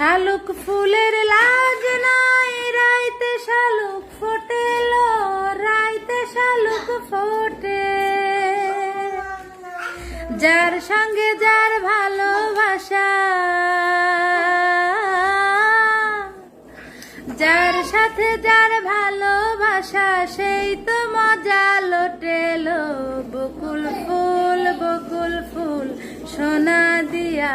শালুক ফুলের লাজ নাই, রাইতে শালুক ফোটেল, রাইতে শালুক ফোটে। যার সঙ্গে যার ভালোবাসা, যার সাথে যার ভালোবাসা, সেই তো মজা লোটেলো। বকুল ফুল বকুল ফুল সোনা দিয়া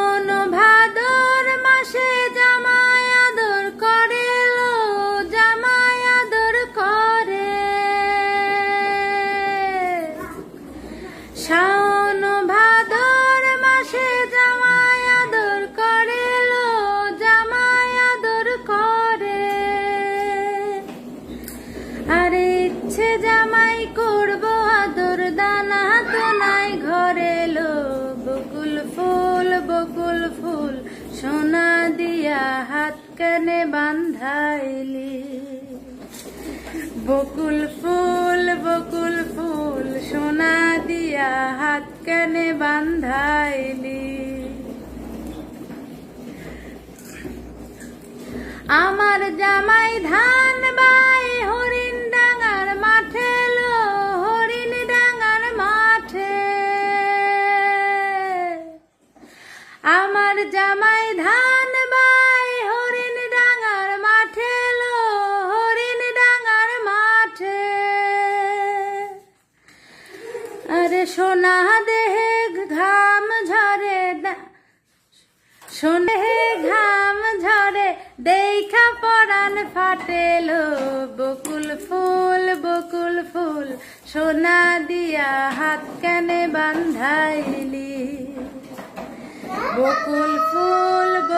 জামাই করব আদর দানা তো নাই ঘরে লো বকুল ফুল বকুল ফুল, সোনা দিয়া হাত কানে বান্ধাইলি। বকুল ফুল বকুল ফুল, সোনা দিয়া হাত কানে বান্ধাইলি। আমার জামাই ধান বাই ধান বাই হরিণ ডাঙার মাঠে লো, হরিণ ডাঙার মাঠে। আরে সোনা দেহে ঘাম ঝরে শোনে ঘাম ঝরে, দেখা পরাণ ফাটেলো বকুল ফুল বকুল ফুল, সোনা দিয়া হাত কানে বান্ধাইলি। বকুল